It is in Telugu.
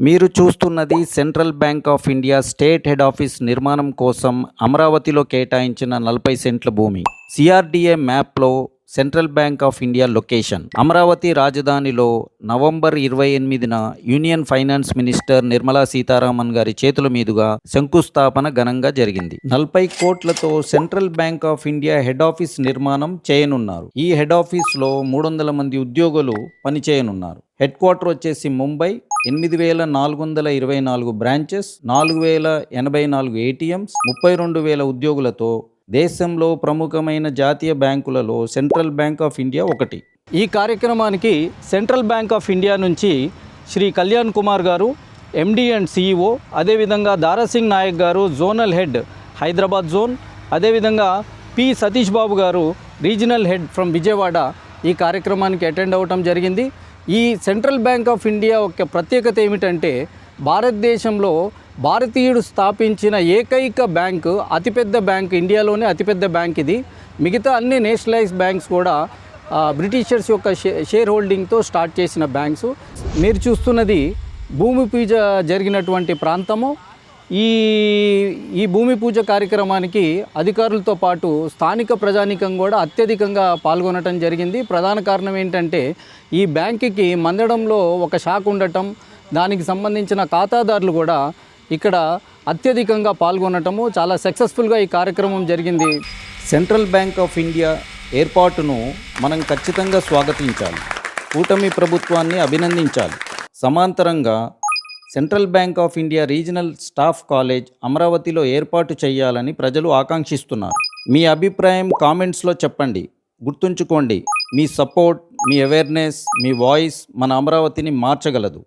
మీరు చూస్తున్నది central bank of India state head office నిర్మాణం కోసం అమరావతిలో కేటాయించిన నలభై సెంట్ల భూమి. సిఆర్డిఏ మ్యాప్లో central bank of India location. Amaravati రాజధానిలో నవంబర్ ఇరవై ఎనిమిదిన union finance minister Nirmala Sitharaman గారి చేతుల మీదుగా శంకుస్థాపన ఘనంగా జరిగింది. నలభై కోట్లతో central bank of India head office నిర్మాణం చేయనున్నారు. ఈ హెడ్ ఆఫీస్లో మూడు వందల మంది ఉద్యోగులు పనిచేయనున్నారు. హెడ్ క్వార్టర్ వచ్చేసి ముంబై ఎనిమిది వేల నాలుగు వందల ఇరవై నాలుగు బ్రాంచెస్ నాలుగు వేల ఎనభై నాలుగు ఏటీఎంస్ ముప్పై రెండు వేల ఉద్యోగులతో దేశంలో ప్రముఖమైన జాతీయ బ్యాంకులలో సెంట్రల్ బ్యాంక్ ఆఫ్ ఇండియా ఒకటి. ఈ కార్యక్రమానికి సెంట్రల్ బ్యాంక్ ఆఫ్ ఇండియా నుంచి శ్రీ కళ్యాణ్ కుమార్ గారు ఎండి అండ్ సిఇఓ అదేవిధంగా Dara Singh Naik garu zonal head Hyderabad zone అదేవిధంగా P Satish Babu garu regional head from Vijayawada ఈ కార్యక్రమానికి అటెండ్ అవ్వటం జరిగింది. ఈ సెంట్రల్ బ్యాంక్ ఆఫ్ ఇండియా ఒక ప్రత్యేకత ఏమిటంటే భారతదేశంలో భారతీయుడు స్థాపించిన ఏకైక బ్యాంకు అతిపెద్ద బ్యాంక్ ఇండియాలోనే అతిపెద్ద బ్యాంక్ ఇది. మిగతా అన్ని నేషనలైజ్ బ్యాంక్స్ కూడా బ్రిటిషర్స్ యొక్క షే షేర్ హోల్డింగ్తో స్టార్ట్ చేసిన బ్యాంక్స్. మీరు చూస్తున్నది భూమి పూజ జరిగినటువంటి ప్రాంతము. ఈ ఈ భూమి పూజ కార్యక్రమానికి అధికారులతో పాటు స్థానిక ప్రజానికం కూడా అత్యధికంగా పాల్గొనటం జరిగింది. ప్రధాన కారణం ఏంటంటే ఈ బ్యాంకుకి మందడంలో ఒక శాఖ ఉండటం దానికి సంబంధించిన ఖాతాదారులు కూడా ఇక్కడ అత్యధికంగా పాల్గొనటము చాలా సక్సెస్ఫుల్గా ఈ కార్యక్రమం జరిగింది. సెంట్రల్ బ్యాంక్ ఆఫ్ ఇండియా ఏర్పాటును మనం ఖచ్చితంగా స్వాగతించాలి. కూటమి ప్రభుత్వాన్ని అభినందించాలి. సమాంతరంగా central bank of India regional staff college అమరావతిలో ఏర్పాటు చేయాలని ప్రజలు ఆకాంక్షిస్తున్నారు. మీ అభిప్రాయం కామెంట్స్లో చెప్పండి. గుర్తుంచుకోండి. మీ సపోర్ట్ మీ అవేర్నెస్ మీ వాయిస్ మన అమరావతిని మార్చగలదు.